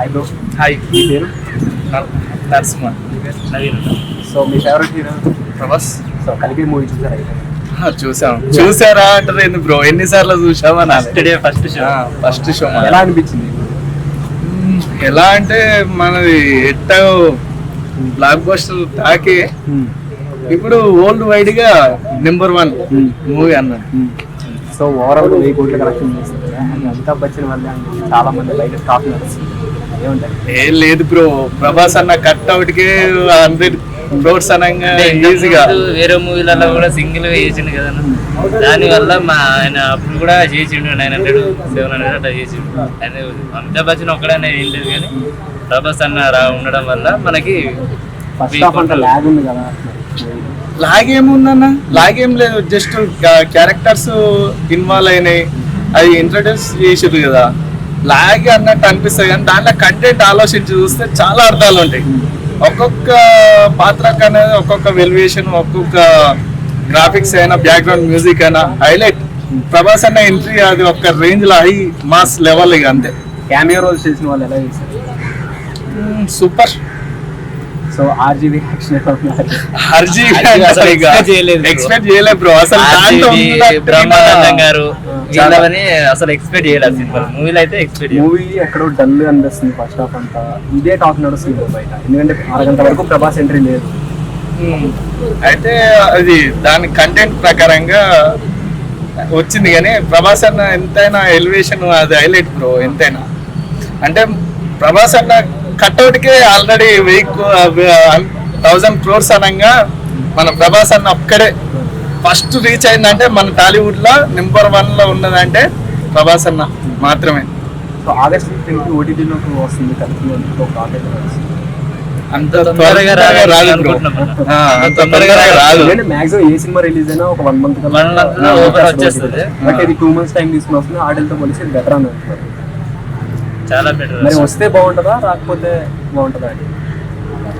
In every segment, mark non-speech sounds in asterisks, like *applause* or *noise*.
Hi bro hi మీ పేరు Narasimha Naveen so మీ ఫేవరెట్ హీరో ప్రభాస్. సో కలిపి మూవీ చూసారా చూసాం. చూసారా అంటారు ఎందుకు బ్రో? ఎన్నిసార్లు చూసామా first day first show first show ఎలా అనిపించింది ఎలా అంటే మనది ఎట్ట బ్లాక్ బస్టర్ తాకి ఇప్పుడు వరల్డ్ వైడ్గా నెంబర్ వన్. మూవీ అన్నాడు. సో ఓవరాల్ వెయ్యి కోట్ల కలెక్షన్ చేస్తుంది అండ్ అమితాబ్ బచ్చన్ వల్ల చాలా మంది బయట స్టాక్ నడుస్తుంది ఏం లేదు బ్రో. ప్రభాస్ అన్న కట్అవుట్కి హండ్రెడ్ క్రోడ్స్ అనగా ఈజీగా. వేరే మూవీలలో కూడా సింగిల్గా చేసిండు కదా దాని వల్ల మా ఆయన అప్పుడు కూడా చేసిండు నైన్ హండ్రెడ్ సెవెన్ హండ్రెడ్ అట్లా చేసిండు. ఆయన అమితాబ్ బచ్చన్ ఒక్కడనే ఏం లేదు కానీ ప్రభాస్ అన్న రా ఉండడం వల్ల మనకి కదా. లాగేముందన్న లాగేం లేదు. జస్ట్ క్యారెక్టర్స్ ఇన్వాల్వ్ అయినాయి. అది ఇంట్రడ్యూస్ చేసారు కదా. లాగ్ అన్నట్టు అనిపిస్తుంది కానీ దాంట్లో కంటెంట్ ఆలోచించి చూస్తే చాలా అర్థాలు ఉంటాయి. ఒక్కొక్క పాత్రకు అనేది ఒక్కొక్క వెల్యుయేషన్ ఒక్కొక్క గ్రాఫిక్స్ అయినా బ్యాక్గ్రౌండ్ మ్యూజిక్ అయినా హైలైట్ ప్రభాస్ అన్న ఎంట్రీ అది ఒక రేంజ్లో హై మాస్ లెవెల్ ఇక అంతే. క్యామియో రోల్ చేసిన వాళ్ళు ఎలా చేశారు? Super so bro. ఎక్స్పెక్ట్ చేయలేదు బ్రో అసలు గారు అసలు ఎక్స్పెక్ట్ చేయలేదు సినిమా. మూవీలో అయితే ఎక్స్పెక్ట్ మూవీ ఎక్కడో డల్ అనిపిస్తుంది ఫస్ట్ హాఫ్ అంతా. ఇదే టాక్ నడుస్తుంది బయట. ఎందుకంటే అరగంట వరకు ప్రభాస్ ఎంట్రీ లేదు. అయితే అది దాని కంటెంట్ ప్రకారంగా వచ్చింది కానీ ప్రభాస్ అన్న ఎంతైనా ఎలివేషన్ అది హైలైట్ బ్రో ఎంతైనా. అంటే ప్రభాస్ అన్న కట్అవుట్కే ఆల్రెడీ వెయ్యి థౌజండ్ క్రోర్స్ అనగా మన ప్రభాస్ అన్న ఒక్కడే ఫస్ట్ రీచ్ అయిందంటే మన టాలీవుడ్లో నెంబర్ వన్లో ఉన్నదంటే ప్రభాస్ అన్న మాత్రమే సో ఆగస్ట్ ఫిఫ్టీన్కి ఓటీటీలోకి వస్తుంది అంత తొందరగా త్వరగా రాదు అంత తొందరగా రాదు మాక్సిమం ఏ సినిమా రిలీజ్ అయినా ఒక వన్ మంత్ open వచ్చేస్తుంది. బట్ ఇది టూ మంత్స్ టైం తీసుకుని వస్తుంది ఆటలతో పోలిసి బెటర్ అని చాలా బెటర్ మరి వస్తే బాగుంటుందా? రాకపోతే బాగుంటుందా అని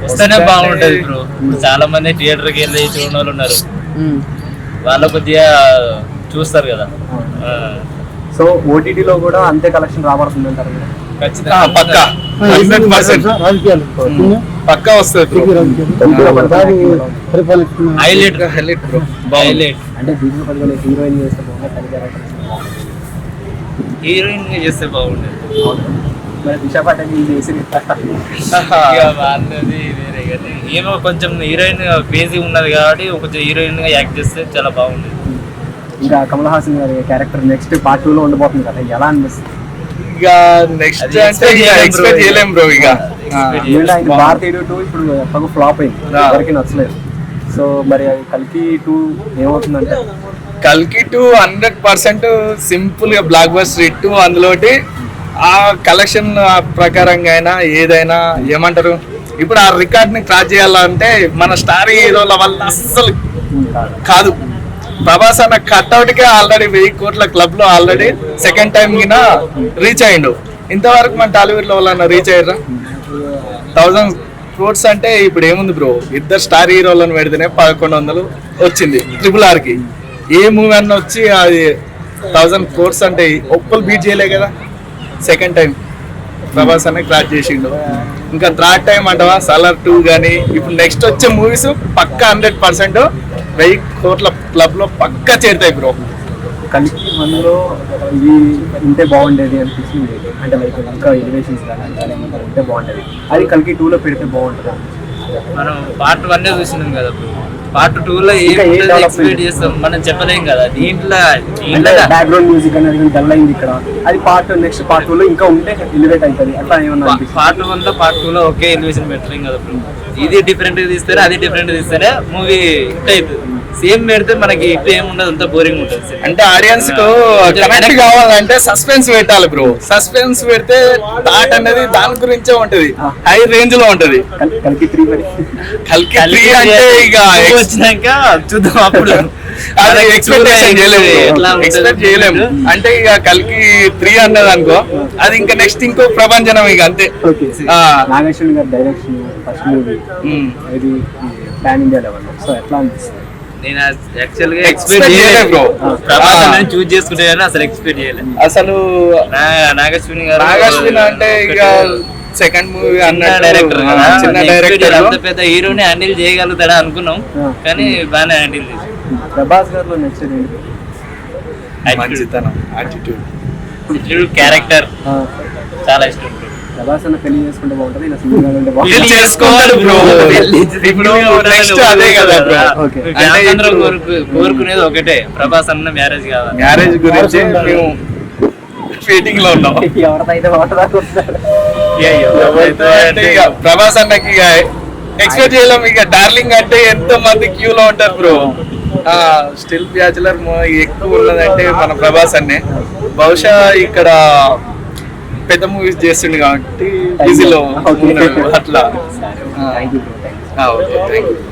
వస్తేనే బాగుంటది బ్రో ఇప్పుడు చాలా మంది థియేటర్కి వెళ్ళి చూడని వాళ్ళు ఉన్నారు. వాళ్ళ కొద్దిగా చూస్తారు కదా. సో ఓటీటీలో కూడా అంతే కలెక్షన్ రాబడుతుంది అంటారు ఖచ్చితంగా. పక్కా. హండ్రెడ్ పర్సెంట్ రాజకీయాలు పక్కా వస్తుంది. హైలైట్ హైలైట్ బ్రో హైలైట్ అంటే హీరోయిన్ చేస్తే బాగుంటుంది హీరోయిన్ చేస్తే బాగుండేది మరి దిశా పటాని ఇది చేసి ఇక వాళ్ళది వేరే కానీ ఏమో కొంచెం హీరోయిన్ క్రేజీ ఉన్నది కాబట్టి కొంచెం హీరోయిన్గా యాక్ట్ చేస్తే చాలా బాగుండేది. ఇంకా కమల్ హాసన్ గారి క్యారెక్టర్ నెక్స్ట్ పార్ట్ టూ లో ఉండబోతుంది కదా. ఎలా అనిపిస్తుంది? ఇక నెక్స్ట్ అంటే. ఎక్స్పెక్ట్ చేయలేం బ్రో ఇక. భారతీయుడు టూ ఇప్పుడు ఎప్పటికో ఫ్లాప్ అయింది. ఎవరికి నచ్చలేదు. సో మరి అది కలికి టూ ఏమవుతుందంటే? కల్కి టూ హండ్రెడ్ పర్సెంట్ సింపుల్గా బ్లాక్ బస్టర్ హిట్ అందులోటి ఆ కలెక్షన్ ప్రకారంగా అయినా ఏదైనా ఏమంటారు? ఇప్పుడు ఆ రికార్డ్ని క్రాస్ చేయాలంటే మన స్టార్ హీరోల వల్ల అస్సలు కాదు. ప్రభాస్ అన్న కట్అవుట్ కే ఆల్రెడీ వెయ్యి కోట్ల క్లబ్లో ఆల్రెడీ సెకండ్ టైం కింద రీచ్ అయ్యిండు ఇంతవరకు మన టాలీవుడ్లో వాళ్ళన్న రీచ్ అయ్యారా? థౌజండ్ క్రోడ్స్ అంటే ఇప్పుడు ఏముంది బ్రో ఇద్దరు స్టార్ హీరోలను పెడితేనే పదకొండు వందలు వచ్చింది ట్రిపుల్ ఆర్కి ఏ మూవీ అన్న వచ్చి అది థౌజండ్ క్రోడ్స్ అంటే ఒక్కరు బీట్ చేయలే కదా. సెకండ్ టైం ప్రభాస్ అనే క్రాచ్ చేసిండు. ఇంకా థర్డ్ టైం అంటవా? సలార్ టూ కానీ ఇప్పుడు నెక్స్ట్ వచ్చే మూవీస్ పక్కా హండ్రెడ్ పర్సెంట్ వెయ్యి కోట్ల క్లబ్లో పక్కా చేరుతాయి బ్రో కలికి వన్లో ఇది ఉంటే బాగుండేది అనిపించింది అంటే లైక్ ఇంకా ఎలివేషన్స్ కానీ ఉంటే బాగుండేది. అది కలికి టూలో పెడితే బాగుంటుంది? మనం పార్ట్ వన్ చూసినాం కదా పార్ట్ టూ లో ఇంకా ఏ ఏం development? ఎక్స్పెక్ట్ చేస్తాం. మనం చెప్పలేం కదా దీంట్లో బ్యాక్గ్రౌండ్ మ్యూజిక్ అనేది డల్ అయింది ఇక్కడ. అది పార్ట్ నెక్స్ట్ పార్ట్ టూ లో ఇంకా ఉంటే ఎలివేట్ అవుతుంది అట్లా ఏమన్నా అనిపిస్తుంది? పార్ట్ వన్లో పార్ట్ టూ లో ఒకే ఎలివేషన్ పెట్టలేం కదా. ఇది డిఫరెంట్గా తీస్తేనే అది డిఫరెంట్ తీస్తేనే మూవీ హిట్ అవుతుంది సేమ్ పెడితే మనకి ఏమి ఉండదు అంత బోరింగ్ ఉంటుంది అంటే ఆడియన్స్కు కనెక్ట్ కావాలంటే సస్పెన్స్ పెట్టాలి బ్రో సస్పెన్స్ పెడితే థాట్ అనేది దాని గురించే ఉంటది. హై రేంజ్లో ఉంటది. కల్- కలికి త్రీ అంటే ఇక వచ్చినాక చూద్దాం అప్పుడు. *laughs* అది ఎక్స్పెక్టేషన్ చేయలేము. ఎట్లా ఉంటది? ఎక్స్పెక్ట్ చేయలేము. అంటే ఇక కల్కి త్రీ అన్నది అనుకో. అది ఇంకా నెక్స్ట్ ఇంకో ప్రపంచనం ఇక అంతే. నాగేశ్వరి గారి డైరెక్షన్ ఫస్ట్ మూవీ. ఇది పాన్ ఇండియా లెవెల్ సో ఎట్లా అనిపిస్తుంది? నేను యాక్చువల్గా Expect ఎక్స్పెక్ట్ చేయలేదు. నేను చూస్ చేసుకుంటే అసలు ఎక్స్పెక్ట్ చేయలేదు అసలు నాగశ్విని గారు నాగశ్విన్ అంటే ఇక సెకండ్ మూవీ అన్నట్టు డైరెక్టర్ చిన్న డైరెక్టర్ అంత పెద్ద హీరోని హ్యాండిల్ చేయగలుగుతాడా అనుకున్నాం. కానీ బాగానే హ్యాండిల్ చేసి. ప్రభాస్ గారిలో నచ్చేది మంచితనం యాటిట్యూడ్ క్యారెక్టర్ చాలా ఇష్టం. ప్రభాస్ అన్న పెళ్ళి చేసుకుంటే బాగుంటుంది ఇలా సింగిల్గా ఉంటే పెళ్ళి బాగుంటుంది చేసుకోవాలి బ్రో. ఇప్పుడు నెక్స్ట్ అదే కదా బ్రో. Okay. అంటే అందరూ ఇప్పుడు కోరుకు- కోరుకునేది ఒకటే. ప్రభాస్ అన్న మ్యారేజ్ కావాలి. మ్యారేజ్ గురించి మేము ఫీటింగ్లో ఉన్నాం ఎవరితో అయితే బాగుంటుందా ప్రభాస్ అన్నకి ఇక ఎక్స్పెక్ట్ చేయలేం ఇక డార్లింగ్ అంటే ఎంతో మంది క్యూ లో ఉంటారు బ్రో స్టిల్ బ్యాచులర్ ఎక్కువ ఉన్నదంటే మన ప్రభాస్ అన్నే బహుశా ఇక్కడ పెద్ద మూవీస్ చేస్తుండే కాబట్టి బిజీలో. అట్లా. Okay thank you